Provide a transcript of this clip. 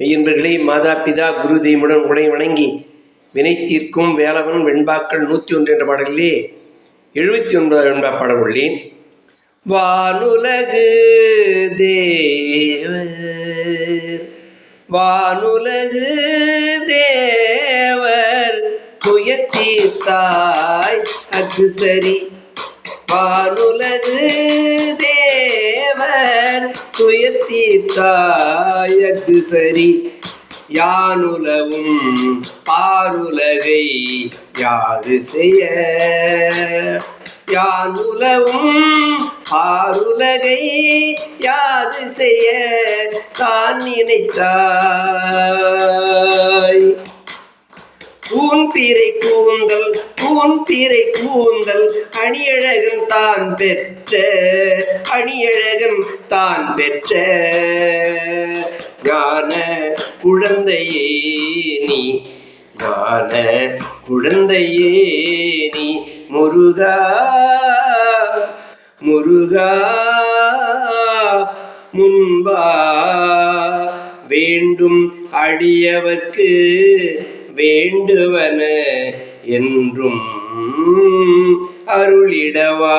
மெய்யன்பர்களே மாதா பிதா குரு தெய்வமுடன் உடை வணங்கி வினை தீர்க்கும் வேலவன் வெண்பாக்கள் நூற்றி ஒன்று என்ற பாடலிலே எழுபத்தி ஒன்பது வெண்பா பாடல் உள்ளேன். வானுலகு தேவர் வானுலகு தேவர் துயத்தீர்த்தாய் அக்கு சரி. வானுலகு தேவர் துயத்தீர்த்தாய் சரி யானுலவும் பாருலகை யாது செய்ய. யானுலவும் பாருலகை யாது செய்ய தான் நினைத்தார். கூன் பீரை கூந்தல் கூன் பீரை கூந்தல் அணியழகன் தான் பெற்ற அணியழகன் தான் பெற்ற. ஞான குழந்தையே நீ ஞான குழந்தையே நீ முருகா முருகா முன்பா வேண்டும் அடியவர்க்கு வேண்டுவன என்றும் அருளிடவா.